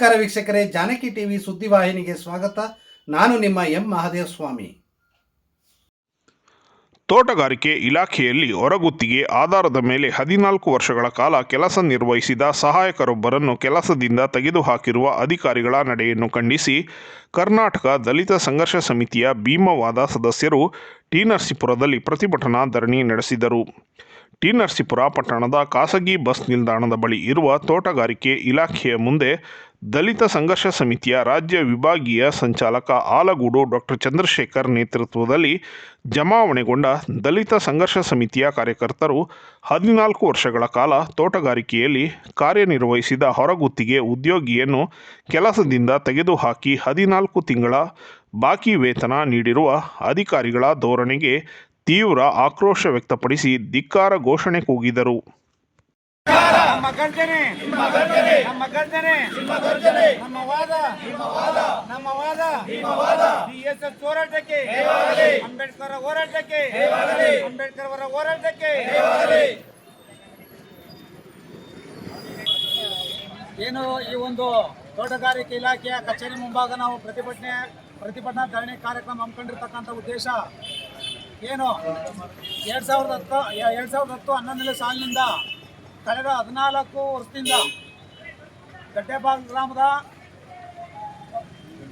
ನಮಸ್ಕಾರ ವೀಕ್ಷಕರೇ, ಜಾನಕಿ ಟಿವಿ ಸುದ್ದಿವಾಹಿನಿಗೆ ಸ್ವಾಗತ. ನಾನು ನಿಮ್ಮ ಎಂ ಮಹಾದೇವ ಸ್ವಾಮಿ ತೋಟಗಾರಿಕೆ ಇಲಾಖೆಯಲ್ಲಿ ಹೊರಗುತ್ತಿಗೆ ಆಧಾರದ ಮೇಲೆ ಹದಿನಾಲ್ಕು ವರ್ಷಗಳ ಕಾಲ ಕೆಲಸ ನಿರ್ವಹಿಸಿದ ಸಹಾಯಕರೊಬ್ಬರನ್ನು ಕೆಲಸದಿಂದ ತೆಗೆದುಹಾಕಿರುವ ಅಧಿಕಾರಿಗಳ ನಡೆಯನ್ನು ಖಂಡಿಸಿ, ಕರ್ನಾಟಕ ದಲಿತ ಸಂಘರ್ಷ ಸಮಿತಿಯ ಭೀಮವಾದ ಸದಸ್ಯರು ಟಿ ನರಸೀಪುರದಲ್ಲಿ ಪ್ರತಿಭಟನಾ ಧರಣಿ ನಡೆಸಿದರು. ಟಿ ನರಸೀಪುರ ಪಟ್ಟಣದ ಖಾಸಗಿ ಬಸ್ ನಿಲ್ದಾಣದ ಬಳಿ ಇರುವ ತೋಟಗಾರಿಕೆ ಇಲಾಖೆಯ ಮುಂದೆ ದಲಿತ ಸಂಘರ್ಷ ಸಮಿತಿಯ ರಾಜ್ಯ ವಿಭಾಗೀಯ ಸಂಚಾಲಕ ಆಲಗೂಡು ಡಾಕ್ಟರ್ ಚಂದ್ರಶೇಖರ್ ನೇತೃತ್ವದಲ್ಲಿ ಜಮಾವಣೆಗೊಂಡ ದಲಿತ ಸಂಘರ್ಷ ಸಮಿತಿಯ ಕಾರ್ಯಕರ್ತರು ಹದಿನಾಲ್ಕು ವರ್ಷಗಳ ಕಾಲ ತೋಟಗಾರಿಕೆಯಲ್ಲಿ ಕಾರ್ಯನಿರ್ವಹಿಸಿದ ಹೊರಗುತ್ತಿಗೆ ಉದ್ಯೋಗಿಯನ್ನು ಕೆಲಸದಿಂದ ತೆಗೆದುಹಾಕಿ ಹದಿನಾಲ್ಕು ತಿಂಗಳ ಬಾಕಿ ವೇತನ ನೀಡಿರುವ ಅಧಿಕಾರಿಗಳ ಧೋರಣೆಗೆ ತೀವ್ರ ಆಕ್ರೋಶ ವ್ಯಕ್ತಪಡಿಸಿ ಧಿಕ್ಕಾರ ಘೋಷಣೆ ಕೂಗಿದರು. ನಮ್ಮ ಗರ್ಜನೆ. ನಮ್ಮ ಗರ್ಜನೆ. ನಮ್ಮ ವಾದ. ನಮ್ಮ ವಾದ. ಡಿಎಸ್ಎಸ್ ಹೋರಾಟಕ್ಕೆ. ಅಂಬೇಡ್ಕರ್ ಹೋರಾಟಕ್ಕೆ. ಅಂಬೇಡ್ಕರ್ ಅವರ ಹೋರಾಟಕ್ಕೆ. ಏನು ಈ ಒಂದು ತೋಟಗಾರಿಕೆ ಇಲಾಖೆಯ ಕಚೇರಿ ಮುಂಭಾಗ ನಾವು ಪ್ರತಿಭಟನೆ ಪ್ರತಿಭಟನಾ ಧರಣಿ ಕಾರ್ಯಕ್ರಮ ಹಮ್ಮಿಕೊಂಡಿರ್ತಕ್ಕಂಥ ಉದ್ದೇಶ ಏನು? ಎರಡು ಸಾವಿರದ ಹತ್ತು ಎರಡು ಸಾವಿರದ ಹತ್ತು ಹನ್ನೊಂದನೇ ಸಾಲಿನಿಂದ ಕಳೆದ ಹದಿನಾಲ್ಕು ವರ್ಷದಿಂದ ಗಡ್ಡೆಬಾಗ್ ಗ್ರಾಮದ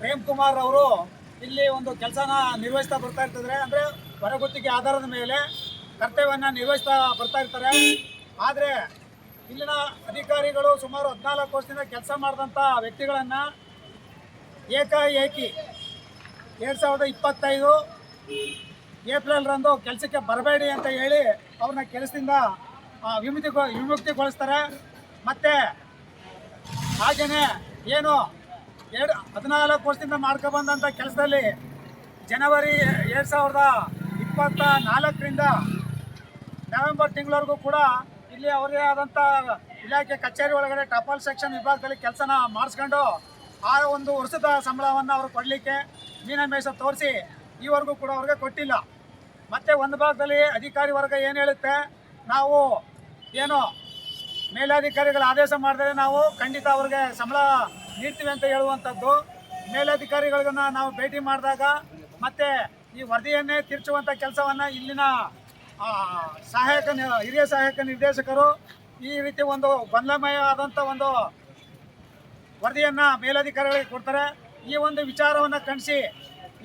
ಪ್ರೇಮ್ ಕುಮಾರ್ ಅವರು ಇಲ್ಲಿ ಒಂದು ಕೆಲಸನ ನಿರ್ವಹಿಸ್ತಾ ಬರ್ತಾ ಇರ್ತಿದ್ರೆ. ಅಂದರೆ ಹೊರಗುತ್ತಿಗೆ ಆಧಾರದ ಮೇಲೆ ಕರ್ತವ್ಯವನ್ನು ನಿರ್ವಹಿಸ್ತಾ ಬರ್ತಾ ಇರ್ತಾರೆ. ಆದರೆ ಇಲ್ಲಿನ ಅಧಿಕಾರಿಗಳು ಸುಮಾರು ಹದಿನಾಲ್ಕು ವರ್ಷದಿಂದ ಕೆಲಸ ಮಾಡಿದಂಥ ವ್ಯಕ್ತಿಗಳನ್ನು ಏಕಾಏಕಿ ಎರಡು ಸಾವಿರದ ಇಪ್ಪತ್ತೈದು ಏಪ್ರಿಲ್ರಂದು ಕೆಲಸಕ್ಕೆ ಬರಬೇಡಿ ಅಂತ ಹೇಳಿ ಅವ್ರನ್ನ ಕೆಲಸದಿಂದ ವಿಮುಕ್ತಿ ವಿಮುಕ್ತಿಗೊಳಿಸ್ತಾರೆ. ಮತ್ತು ಹಾಗೆಯೇ ಏನು ಎರಡು ಹದಿನಾಲ್ಕು ವರ್ಷದಿಂದ ಮಾಡ್ಕೊಬಂದಂಥ ಕೆಲಸದಲ್ಲಿ ಜನವರಿ ಎರಡು ಸಾವಿರದ ಇಪ್ಪತ್ತ ನಾಲ್ಕರಿಂದ ನವೆಂಬರ್ ತಿಂಗಳವರೆಗೂ ಕೂಡ ಇಲ್ಲಿ ಅವರೇ ಆದಂಥ ಇಲಾಖೆ ಕಚೇರಿ ಒಳಗಡೆ ಟಪಾಲ್ ಸೆಕ್ಷನ್ ವಿಭಾಗದಲ್ಲಿ ಕೆಲಸನ ಮಾಡಿಸ್ಕೊಂಡು ಆ ಒಂದು ವರ್ಷದ ಸಂಬಳವನ್ನು ಅವರು ಕೊಡಲಿಕ್ಕೆ ಮೀನಮೇಷ ತೋರಿಸಿ ಈವರೆಗೂ ಕೂಡ ಅವ್ರಿಗೆ ಕೊಟ್ಟಿಲ್ಲ. ಮತ್ತು ಒಂದು ಭಾಗದಲ್ಲಿ ಅಧಿಕಾರಿ ವರ್ಗ ಏನು ಹೇಳುತ್ತೆ? ನಾವು ಏನು ಮೇಲಾಧಿಕಾರಿಗಳು ಆದೇಶ ಮಾಡಿದರೆ ನಾವು ಖಂಡಿತ ಅವ್ರಿಗೆ ಸಂಬಳ ನೀಡ್ತೀವಿ ಅಂತ ಹೇಳುವಂಥದ್ದು. ಮೇಲಧಿಕಾರಿಗಳನ್ನ ನಾವು ಭೇಟಿ ಮಾಡಿದಾಗ ಮತ್ತು ಈ ವರದಿಯನ್ನೇ ತಿರ್ಚುವಂಥ ಕೆಲಸವನ್ನು ಇಲ್ಲಿನ ಸಹಾಯಕ ಹಿರಿಯ ಸಹಾಯಕ ನಿರ್ದೇಶಕರು ಈ ರೀತಿ ಒಂದು ಗೊಂದಲಮಯ ಆದಂಥ ಒಂದು ವರದಿಯನ್ನು ಮೇಲಧಿಕಾರಿಗಳಿಗೆ ಕೊಡ್ತಾರೆ. ಈ ಒಂದು ವಿಚಾರವನ್ನು ಕಣಿಸಿ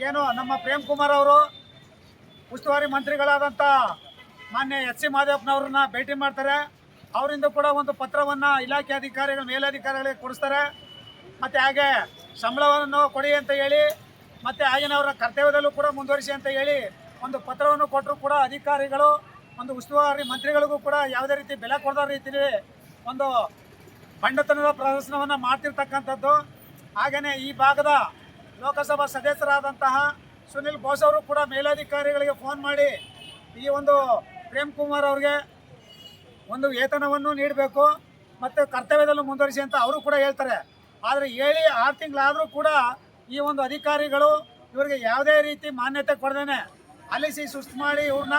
ಏನು ನಮ್ಮ ಪ್ರೇಮ್ ಕುಮಾರ್ ಅವರು ಉಸ್ತುವಾರಿ ಮಂತ್ರಿಗಳಾದಂಥ ಮಾನ್ಯ ಎಚ್ ಸಿ ಮಾದೇವಪ್ಪನವ್ರನ್ನ ಭೇಟಿ ಮಾಡ್ತಾರೆ. ಅವರಿಂದ ಕೂಡ ಒಂದು ಪತ್ರವನ್ನು ಇಲಾಖೆ ಅಧಿಕಾರಿಗಳು, ಮೇಲಧಿಕಾರಿಗಳಿಗೆ ಕೊಡಿಸ್ತಾರೆ. ಮತ್ತು ಹಾಗೆ ಸಂಬಳವನ್ನು ಕೊಡಿ ಅಂತ ಹೇಳಿ, ಮತ್ತು ಆಗಿನ ಅವರ ಕರ್ತವ್ಯದಲ್ಲೂ ಕೂಡ ಮುಂದುವರಿಸಿ ಅಂತ ಹೇಳಿ ಒಂದು ಪತ್ರವನ್ನು ಕೊಟ್ಟರು ಕೂಡ ಅಧಿಕಾರಿಗಳು, ಒಂದು ಉಸ್ತುವಾರಿ ಮಂತ್ರಿಗಳಿಗೂ ಕೂಡ ಯಾವುದೇ ರೀತಿ ಬೆಲೆ ಕೊಡದ ರೀತಿಯಲ್ಲಿ ಒಂದು ಬಂಡತನದ ಪ್ರದರ್ಶನವನ್ನು ಮಾಡ್ತಿರ್ತಕ್ಕಂಥದ್ದು. ಹಾಗೆಯೇ ಈ ಭಾಗದ ಲೋಕಸಭಾ ಸದಸ್ಯರಾದಂತಹ ಸುನಿಲ್ ಬೋಸ್ ಅವರು ಕೂಡ ಮೇಲಧಿಕಾರಿಗಳಿಗೆ ಫೋನ್ ಮಾಡಿ ಈ ಒಂದು ಪ್ರೇಮ್ ಕುಮಾರ್ ಅವ್ರಿಗೆ ಒಂದು ವೇತನವನ್ನು ನೀಡಬೇಕು ಮತ್ತು ಕರ್ತವ್ಯದಲ್ಲೂ ಮುಂದುವರಿಸಿ ಅಂತ ಅವರು ಕೂಡ ಹೇಳ್ತಾರೆ. ಆದರೆ ಹೇಳಿ ಆರು ತಿಂಗಳಾದರೂ ಕೂಡ ಈ ಒಂದು ಅಧಿಕಾರಿಗಳು ಇವರಿಗೆ ಯಾವುದೇ ರೀತಿ ಮಾನ್ಯತೆ ಕೊಡ್ದೇನೆ, ಅಲಿಸಿ ಸುಸ್ತು ಮಾಡಿ ಇವ್ರನ್ನ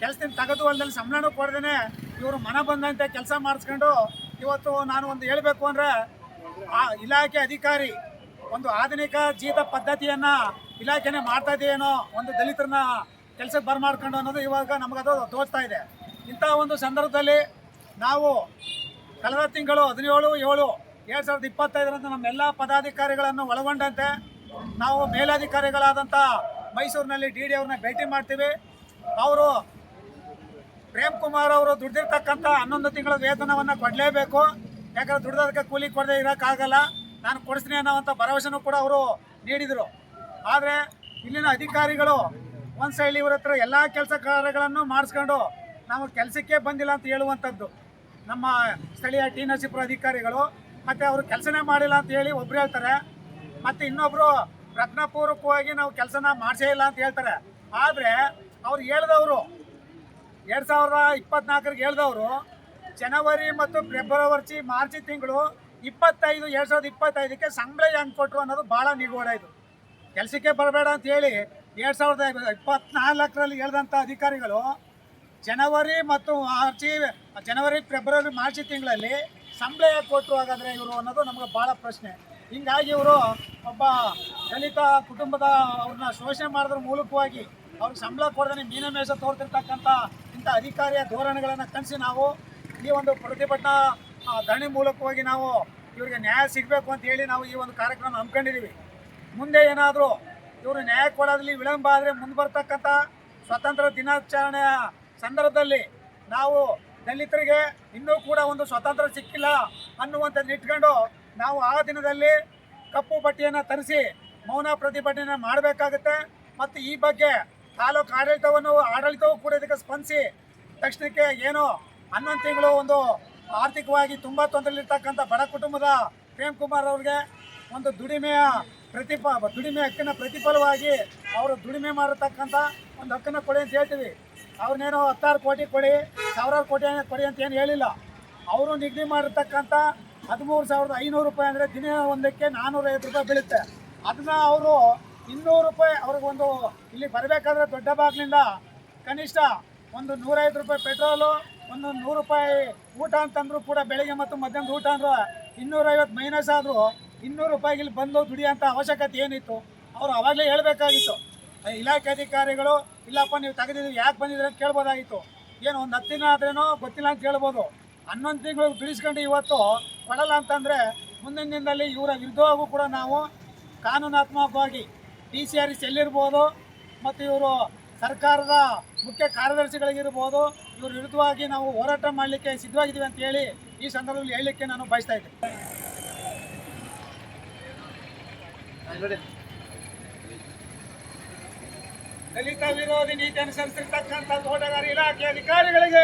ಕೆಲಸದಿಂದ ತೆಗೆದು ಅಲ್ಲದಲ್ಲಿ ಸಂಬಳನೂ ಕೊಡ್ದೇನೆ ಇವರು ಮನ ಬಂದಂತೆ ಕೆಲಸ ಮಾಡಿಸ್ಕೊಂಡು ಇವತ್ತು ನಾನು ಒಂದು ಹೇಳಬೇಕು ಅಂದರೆ ಆ ಇಲಾಖೆ ಅಧಿಕಾರಿ ಒಂದು ಆಧುನಿಕ ಜೀತ ಪದ್ಧತಿಯನ್ನು ಇಲಾಖೆನೇ ಮಾಡ್ತಾ ಇದೆಯೇನೋ ಒಂದು ದಲಿತರನ್ನ ಕೆಲಸಕ್ಕೆ ಬರಮಾಡ್ಕೊಂಡು ಅನ್ನೋದು ಇವಾಗ ನಮಗದು ತೋರ್ತಾ ಇದೆ. ಇಂಥ ಒಂದು ಸಂದರ್ಭದಲ್ಲಿ ನಾವು ಕಳೆದ ತಿಂಗಳು ಹದಿನೇಳು, ಏಳು, ಎರಡು ಸಾವಿರದ ಇಪ್ಪತ್ತೈದರಂದು ನಮ್ಮೆಲ್ಲ ಪದಾಧಿಕಾರಿಗಳನ್ನು ಒಳಗೊಂಡಂತೆ ನಾವು ಮೇಲಾಧಿಕಾರಿಗಳಾದಂಥ ಮೈಸೂರಿನಲ್ಲಿ ಡಿ ಡಿ ಅವ್ರನ್ನ ಭೇಟಿ ಮಾಡ್ತೀವಿ. ಅವರು ಪ್ರೇಮ್ ಕುಮಾರ್ ಅವರು ದುಡ್ದಿರ್ತಕ್ಕಂಥ ಹನ್ನೊಂದು ತಿಂಗಳ ವೇತನವನ್ನು ಕೊಡಲೇಬೇಕು. ಯಾಕಂದ್ರೆ ದುಡ್ದೋದಕ್ಕೆ ಕೂಲಿ ಕೊಡದೆ ಇರೋಕ್ಕಾಗಲ್ಲ. ನಾನು ಕೊಡಿಸ್ತೀನಿ ಅನ್ನೋವಂಥ ಭರವಸೆನೂ ಕೂಡ ಅವರು ನೀಡಿದರು. ಆದರೆ ಇಲ್ಲಿನ ಅಧಿಕಾರಿಗಳು ಒಂದು ಸೈಡ್ ಇವ್ರ ಹತ್ರ ಎಲ್ಲ ಕೆಲಸ ಕಾರ್ಯಗಳನ್ನು ಮಾಡಿಸ್ಕೊಂಡು ನಾವು ಕೆಲಸಕ್ಕೆ ಬಂದಿಲ್ಲ ಅಂತ ಹೇಳುವಂಥದ್ದು. ನಮ್ಮ ಸ್ಥಳೀಯ ಟಿ ನರಸೀಪುರ ಅಧಿಕಾರಿಗಳು ಮತ್ತು ಅವರು ಕೆಲಸನೇ ಮಾಡಿಲ್ಲ ಅಂತ ಹೇಳಿ ಒಬ್ರು ಹೇಳ್ತಾರೆ. ಮತ್ತು ಇನ್ನೊಬ್ಬರು ಪ್ರಜ್ಞಾಪೂರ್ವಕವಾಗಿ ನಾವು ಕೆಲಸನ ಮಾಡಿಸೇ ಇಲ್ಲ ಅಂತ ಹೇಳ್ತಾರೆ. ಆದರೆ ಅವ್ರು ಹೇಳ್ದವರು, ಎರಡು ಸಾವಿರದ ಇಪ್ಪತ್ನಾಲ್ಕರಿಗೆ ಹೇಳ್ದವರು, ಜನವರಿ ಮತ್ತು ಫೆಬ್ರವರಿ, ಮಾರ್ಚ್ ತಿಂಗಳು ಇಪ್ಪತ್ತೈದು, ಎರಡು ಸಾವಿರದ ಇಪ್ಪತ್ತೈದಕ್ಕೆ ಸಂಬಳ ಹೆಂಗೆ ಕೊಟ್ಟರು ಅನ್ನೋದು ಭಾಳ ನಿಗೂಢ ಇದು. ಕೆಲಸಕ್ಕೆ ಬರಬೇಡ ಅಂತ ಹೇಳಿ ಎರಡು ಸಾವಿರದ ಇಪ್ಪತ್ನಾಲ್ಕರಲ್ಲಿ ಹೇಳಿದಂಥ ಅಧಿಕಾರಿಗಳು ಜನವರಿ ಮತ್ತು ಮಾರ್ಚಿ ಜನವರಿ, ಫೆಬ್ರವರಿ, ಮಾರ್ಚ್ ತಿಂಗಳಲ್ಲಿ ಸಂಬಳ ಯಾಕೆ ಕೊಟ್ಟರು. ಹಾಗಾದ್ರೆ ಇವರು ಅನ್ನೋದು ನಮಗೆ ಭಾಳ ಪ್ರಶ್ನೆ. ಹಿಂಗಾಗಿ ಇವರು ಒಬ್ಬ ದಲಿತ ಕುಟುಂಬದ ಅವ್ರನ್ನ ಶೋಷಣೆ ಮಾಡೋದ್ರ ಮೂಲಕವಾಗಿ ಅವ್ರಿಗೆ ಸಂಬಳ ಕೊಡದೇ ಮೀನಮೇಷ ತೋರ್ತಿರ್ತಕ್ಕಂಥ ಇಂಥ ಅಧಿಕಾರಿಯ ಧೋರಣೆಗಳನ್ನು ಕನಸಿ ನಾವು ಈ ಒಂದು ಪ್ರತಿಭಟನಾ ಧರಣಿ ಮೂಲಕವಾಗಿ ನಾವು ಇವರಿಗೆ ನ್ಯಾಯ ಸಿಗಬೇಕು ಅಂತ ಹೇಳಿ ನಾವು ಈ ಒಂದು ಕಾರ್ಯಕ್ರಮ ಹಮ್ಮಿಕೊಂಡಿದ್ದೀವಿ. ಮುಂದೆ ಏನಾದರೂ ಇವರು ನ್ಯಾಯ ಕೊಡೋದ್ರಲ್ಲಿ ವಿಳಂಬ ಆದರೆ ಮುಂದೆ ಬರ್ತಕ್ಕಂಥ ಸ್ವಾತಂತ್ರ್ಯ ದಿನಾಚರಣೆಯ ಸಂದರ್ಭದಲ್ಲಿ ನಾವು ದಲಿತರಿಗೆ ಇನ್ನೂ ಕೂಡ ಒಂದು ಸ್ವಾತಂತ್ರ್ಯ ಸಿಕ್ಕಿಲ್ಲ ಅನ್ನುವಂಥದ್ದು ಇಟ್ಕೊಂಡು ನಾವು ಆ ದಿನದಲ್ಲಿ ಕಪ್ಪು ಪಟ್ಟಿಯನ್ನು ತರಿಸಿ ಮೌನ ಪ್ರತಿಭಟನೆ ಮಾಡಬೇಕಾಗುತ್ತೆ. ಮತ್ತು ಈ ಬಗ್ಗೆ ತಾಲೂಕು ಆಡಳಿತವನ್ನು, ಆಡಳಿತವೂ ಕೂಡ ಇದಕ್ಕೆ ಸ್ಪಂದಿಸಿ ತಕ್ಷಣಕ್ಕೆ ಏನು ಹನ್ನೊಂದು ತಿಂಗಳು ಒಂದು ಆರ್ಥಿಕವಾಗಿ ತುಂಬ ತೊಂದರೆಲಿರ್ತಕ್ಕಂಥ ಬಡ ಕುಟುಂಬದ ಪ್ರೇಮ್ ಕುಮಾರ್ ಅವ್ರಿಗೆ ಒಂದು ದುಡಿಮೆಯ ಪ್ರತಿಫ ದುಡಿಮೆ ಹಕ್ಕಿನ ಪ್ರತಿಫಲವಾಗಿ ಅವರು ದುಡಿಮೆ ಮಾಡತಕ್ಕಂಥ ಒಂದು ಹಕ್ಕನ್ನು ಕೊಡಿ ಅಂತ ಹೇಳ್ತೀವಿ. ಅವ್ರನ್ನೇನೋ ಹತ್ತಾರು ಕೋಟಿ ಕೊಡಿ, ಸಾವಿರಾರು ಕೋಟಿ ಕೊಡಿ ಅಂತ ಏನು ಹೇಳಿಲ್ಲ. ಅವರು ನಿಗದಿ ಮಾಡಿರ್ತಕ್ಕಂಥ ಹದಿಮೂರು ಸಾವಿರದ ಐನೂರು ರೂಪಾಯಿ ಅಂದರೆ ದಿನ ಒಂದಕ್ಕೆ ನಾನ್ನೂರೈವತ್ತು ರೂಪಾಯಿ ಬೀಳುತ್ತೆ. ಅದನ್ನ ಅವರು ಇನ್ನೂರು ರೂಪಾಯಿ ಅವ್ರಿಗೊಂದು ಇಲ್ಲಿ ಬರಬೇಕಾದ್ರೆ ದೊಡ್ಡ ಭಾಗದಿಂದ ಕನಿಷ್ಠ ಒಂದು ನೂರೈವತ್ತು ರೂಪಾಯಿ ಪೆಟ್ರೋಲು, ಒಂದು ನೂರು ರೂಪಾಯಿ ಊಟ ಅಂತಂದ್ರೂ ಕೂಡ ಬೆಳಿಗ್ಗೆ ಮತ್ತು ಮಧ್ಯಾಹ್ನದ ಊಟ ಅಂದ್ರೆ ಇನ್ನೂರೈವತ್ತು ಮೈನಸ್ ಆದರೂ ಇನ್ನೂರು ರೂಪಾಯಿಗೆ ಬಂದು ದುಡಿಯೋಂಥ ಅವಶ್ಯಕತೆ ಏನಿತ್ತು? ಅವರು ಅವಾಗಲೇ ಹೇಳಬೇಕಾಗಿತ್ತು. ಇಲಾಖೆ ಅಧಿಕಾರಿಗಳು, ಇಲ್ಲಪ್ಪ, ನೀವು ತೆಗೆದಿದ್ದೀವಿ ಯಾಕೆ ಬಂದಿದ್ರೆ ಅಂತ ಕೇಳ್ಬೋದಾಗಿತ್ತು. ಏನು, ಒಂದು ಹತ್ತು ದಿನ ಆದ್ರೇನೋ ಗೊತ್ತಿಲ್ಲ ಅಂತ ಕೇಳ್ಬೋದು. ಹನ್ನೊಂದು ತಿಂಗಳು ದುಡಿಸ್ಕೊಂಡು ಇವತ್ತು ಕೊಡಲ್ಲ ಅಂತಂದರೆ ಮುಂದಿನ ದಿನದಲ್ಲಿ ಇವರ ವಿರುದ್ಧವಾಗೂ ಕೂಡ ನಾವು ಕಾನೂನಾತ್ಮಕವಾಗಿ ಟಿ ಸಿ ಆರ್ ಎಲ್ಲಿರ್ಬೋದು ಮತ್ತು ಇವರು ಸರ್ಕಾರದ ಮುಖ್ಯ ಕಾರ್ಯದರ್ಶಿಗಳಿಗಿರ್ಬೋದು, ಇವ್ರ ವಿರುದ್ಧವಾಗಿ ನಾವು ಹೋರಾಟ ಮಾಡಲಿಕ್ಕೆ ಸಿದ್ಧವಾಗಿದ್ದೀವಿ ಅಂತ ಹೇಳಿ ಈ ಸಂದರ್ಭದಲ್ಲಿ ಹೇಳಲಿಕ್ಕೆ ನಾನು ಬಯಸ್ತಾ ಇದ್ದೀನಿ. ದಲಿತ ವಿರೋಧಿ ನೀತಿ ಅನುಸರಿಸಿರ್ತಕ್ಕಂಥ ತೋಟಗಾರಿ ಇಲಾಖೆ ಅಧಿಕಾರಿಗಳಿಗೆ